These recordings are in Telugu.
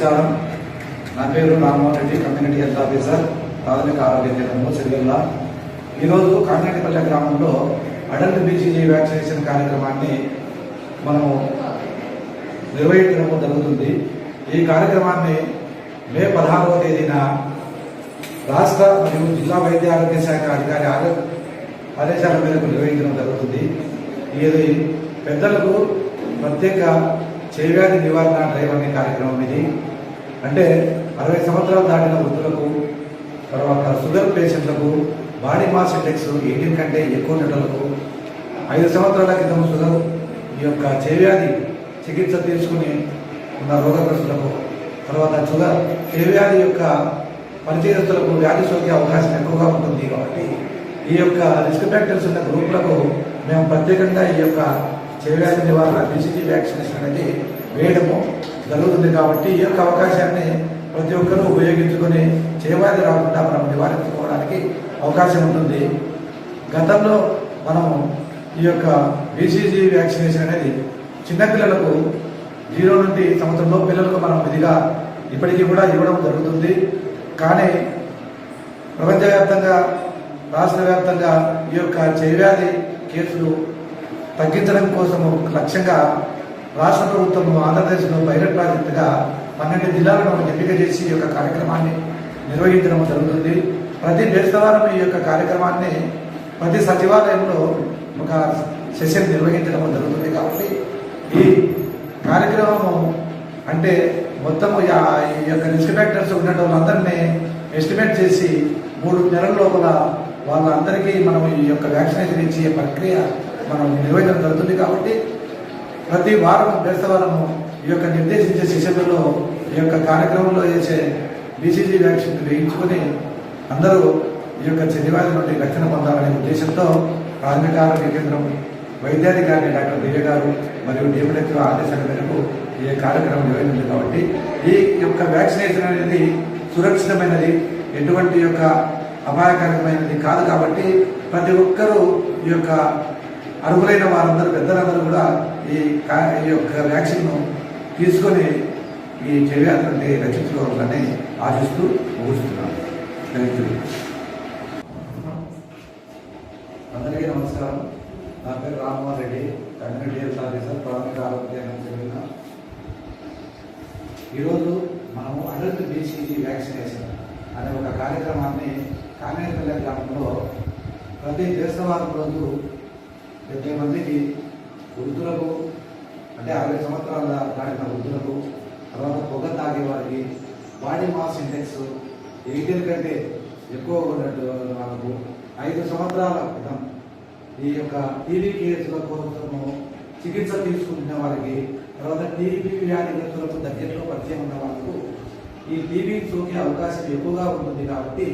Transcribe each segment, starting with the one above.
ప్రచారం నా పేరు Rammohan Reddy community health officer ప్రాథమిక ఆరోగ్య కేంద్రంలో సిరిగల్ల ఈరోజు కాకినాడపల్లె గ్రామంలో అడల్ట్ బీజీజీ వ్యాక్సినేషన్ కార్యక్రమాన్ని మనము నిర్వహించడం జరుగుతుంది. ఈ కార్యక్రమాన్ని మే పదహారవ తేదీన రాష్ట్ర మరియు జిల్లా వైద్య ఆరోగ్య శాఖ అధికారి ఆదేశాల మేరకు నిర్వహించడం జరుగుతుంది. ఇది పెద్దలకు ప్రత్యేక చేవ్యాధి నివారణ డ్రైవ్ అనే కార్యక్రమం ఇది. అంటే అరవై సంవత్సరాలు దాటిన వృద్ధులకు తర్వాత షుగర్ పేషెంట్లకు బాడీ మాస్ ఇండెక్స్ ఎయిటీన్ కంటే ఎక్కువ నెలలకు ఐదు సంవత్సరాల క్రితం షుగర్ ఈ యొక్క చేవ్యాధి చికిత్స తీసుకుని ఉన్న రోగగ్రస్తులకు తర్వాత షుగర్ చేవ్యాధి యొక్క పరిచయస్తులకు వ్యాధి సోకే అవకాశం ఎక్కువగా ఉంటుంది కాబట్టి ఈ యొక్క రిస్క్ ఫ్యాక్టర్స్ ఉన్న గ్రూపులకు మేము ప్రత్యేకంగా ఈ యొక్క చేవ్యాధి నివారణ బీసీజీ వ్యాక్సినేషన్ అనేది వేయడము జరుగుతుంది కాబట్టి ఈ యొక్క అవకాశాన్ని ప్రతి ఒక్కరూ ఉపయోగించుకొని చేవ్యాధి రాకుండా మనం నివారించుకోవడానికి అవకాశం ఉంటుంది. గతంలో మనము ఈ యొక్క బీసీజీ వ్యాక్సినేషన్ అనేది చిన్నపిల్లలకు జీరో నుండి సంవత్సరంలో పిల్లలకు మనం విధిగా ఇప్పటికీ కూడా ఇవ్వడం జరుగుతుంది. కానీ ప్రపంచవ్యాప్తంగా రాష్ట్ర వ్యాప్తంగా ఈ యొక్క చేవ్యాధి కేసులు తగ్గించడం కోసం లక్ష్యంగా రాష్ట్ర ప్రభుత్వం ఆంధ్రప్రదేశ్లో పైలట్ ప్రాజెక్టుగా పన్నెండు జిల్లాలను ఎంపిక చేసి ఈ యొక్క కార్యక్రమాన్ని నిర్వహించడం జరుగుతుంది. ప్రతి బేస్తవారం ఈ యొక్క కార్యక్రమాన్ని ప్రతి సచివాలయంలో ఒక సెషన్ నిర్వహించడం జరుగుతుంది కాబట్టి ఈ కార్యక్రమము అంటే మొత్తం ఈ యొక్క రిస్క్ ఫ్యాక్టర్స్ ఉన్న వాళ్ళందరినీ ఎస్టిమేట్ చేసి మూడు నెలల లోపల వాళ్ళందరికీ మనం ఈ యొక్క వ్యాక్సినేషన్ ఇచ్చే ప్రక్రియ మనం నిర్వహించడం జరుగుతుంది కాబట్టి ప్రతి వారం బేస్తవారము ఈ యొక్క నిర్దేశించే సెషన్లలో ఈ యొక్క కార్యక్రమంలో చేసే బీసీజీ వ్యాక్సిన్ వేయించుకొని అందరూ ఈ యొక్క చనివాది నుండి రక్షణ పొందాలనే ఉద్దేశంతో ప్రాథమిక ఆరోగ్య కేంద్రం వైద్యాధికారి డాక్టర్ దివ్య గారు మరియు డిఎండెక్టర్ ఆదేశాల మేరకు ఈ కార్యక్రమం నిర్వహించింది కాబట్టి ఈ యొక్క వ్యాక్సినేషన్ అనేది సురక్షితమైనది ఎటువంటి యొక్క అపాయకరమైనది కాదు కాబట్టి ప్రతి ఒక్కరూ ఈ యొక్క అర్హులైన వారందరూ పెద్దలందరూ కూడా ఈ ఈ యొక్క వ్యాక్సిన్ను తీసుకొని ఈ చర్యల రక్షించుకోవాలని ఆశిస్తూ ముగిస్తున్నాను. అందరికీ నమస్కారం. నా పేరు రామ్మోహన్ రెడ్డి కమ్యూనిటీ హెల్త్ ప్రాథమిక ఆరోగ్య చెందిన ఈరోజు మనము అడల్ట్ బీసీజీ వ్యాక్సినేషన్ అనే ఒక కార్యక్రమాన్ని కానేపల్లి గ్రామంలో ప్రతి దేశవారం రోజు డెబ్బై మందికి వృద్ధులకు అంటే అరవై సంవత్సరాల దాటిన వృద్ధులకు తర్వాత పొగ తాగే వారికి బాడీ మాస్ ఇండెక్స్ ఎయిటీన్ కంటే ఎక్కువ ఉన్నట్టు వాళ్ళకు ఐదు సంవత్సరాల క్రితం ఈ యొక్క టీబీ కేసుల కోసము చికిత్స తీసుకుంటున్న వారికి తర్వాత టీబీ వ్యాధిగ్రస్తులకు దగ్గరలో పరిచయం ఉన్న వాళ్ళకు ఈ టీబీ సోకే అవకాశం ఎక్కువగా ఉంటుంది కాబట్టి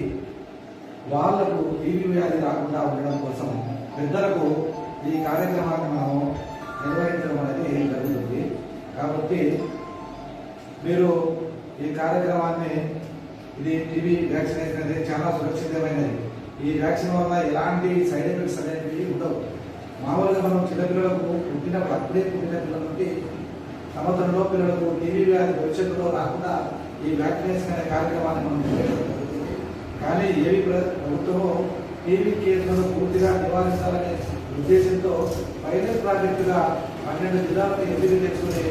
వాళ్ళకు టీబీ వ్యాధి రాకుండా ఉండడం కోసం పెద్దలకు ఈ కార్యక్రమాన్ని మనం నిర్వహించడం అనేది జరుగుతుంది? కాబట్టి మీరు ఈ కార్యక్రమాన్ని ఇది టీవీ వ్యాక్సినేషన్ అనేది చాలా సురక్షితమైనది. ఈ వ్యాక్సిన్ వల్ల ఎలాంటి సైడ్ ఎఫెక్ట్స్ అనేవి ఉండవు. మామూలుగా మనం చిన్నపిల్లలకు పుట్టినప్పుడు అప్పుడే పుట్టిన పిల్లల నుండి సంవత్సరంలో పిల్లలకు టీవీ వ్యాధి భవిష్యత్తులో రాకుండా ఈ వ్యాక్సినేషన్ అనే కార్యక్రమాన్ని మనం కానీ ఏవి ప్రభుత్వము టీవీ కేసులను పూర్తిగా నివారించాలనే ఉద్దేశంతో పైలట్ ప్రాజెక్టుగా పన్నెండు జిల్లాలను ఎంపిక చేసుకునే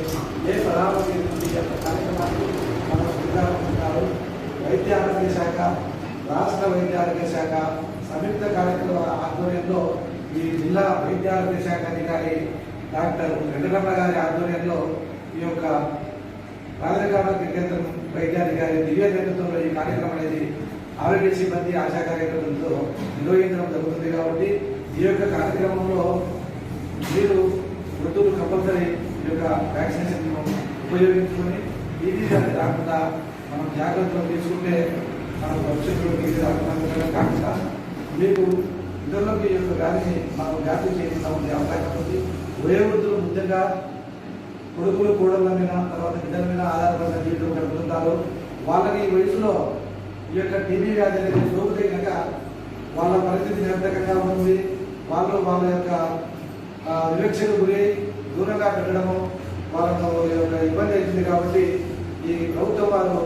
ఏ పదార్థం యొక్క కార్యక్రమాన్ని మనం వైద్య ఆరోగ్య శాఖ రాష్ట్ర వైద్య ఆరోగ్య శాఖ సంయుక్త కార్యక్రమ ఆధ్వర్యంలో ఈ జిల్లా వైద్య ఆరోగ్య శాఖ అధికారి డాక్టర్ వెంకటరమణ గారి ఆధ్వర్యంలో ఈ యొక్క ప్రాథమిక ఆరోగ్య కేంద్రం వైద్యాధికారి దివ్య నేతృత్వంలో ఈ కార్యక్రమం అనేది ఆరోగ్య సిబ్బంది ఆశా కార్యకర్తలతో నిర్వహించడం జరుగుతుంది కాబట్టి ఈ యొక్క కార్యక్రమంలో మీరు వృద్ధులు కంపల్సరీ ఈ యొక్క వ్యాక్సినేషన్ ఉపయోగించుకొని ఇది రాకుండా మనం జాగ్రత్తలు తీసుకుంటే మన భవిష్యత్తులో ఇది రాకుండా కాకుండా మీకు ఇతరులకు ఈ యొక్క వ్యాధిని మనం వ్యాప్తి చేయకుండా ఉండే అవకాశం ఉంది. వయోవృద్ధులు ముఖ్యంగా కొడుకులు కోడళ్ళ మీద తర్వాత ఇద్దరి మీద ఆధారపడిన జీవితం గడుపుతుంటారు వాళ్ళకి ఈ వయసులో ఈ యొక్క టీబీ వ్యాధి అనేది సోకితే కనుక వాళ్ళ పరిస్థితి నిరంతకంగా ఉంటుంది. వాళ్ళు వాళ్ళ యొక్క వివక్షకు గురి దూరంగా పెట్టడము వాళ్ళకు యొక్క ఇబ్బంది అవుతుంది కాబట్టి ఈ ప్రభుత్వం వారు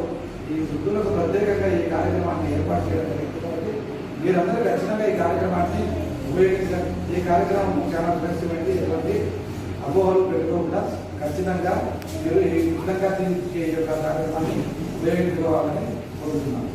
ఈ వృద్ధులకు ప్రత్యేకంగా ఈ కార్యక్రమాన్ని ఏర్పాటు చేయడం జరిగింది కాబట్టి మీరందరూ ఖచ్చితంగా ఈ కార్యక్రమాన్ని ఉపయోగించండి. ఈ కార్యక్రమం చాలా ప్రదర్శనమైంది. ఎలాంటి అపోహలు పెట్టుకోకుండా ఖచ్చితంగా మీరు ఈ విధంగా దీనికి ఈ యొక్క కార్యక్రమాన్ని ఉపయోగించుకోవాలని కోరుతున్నాను.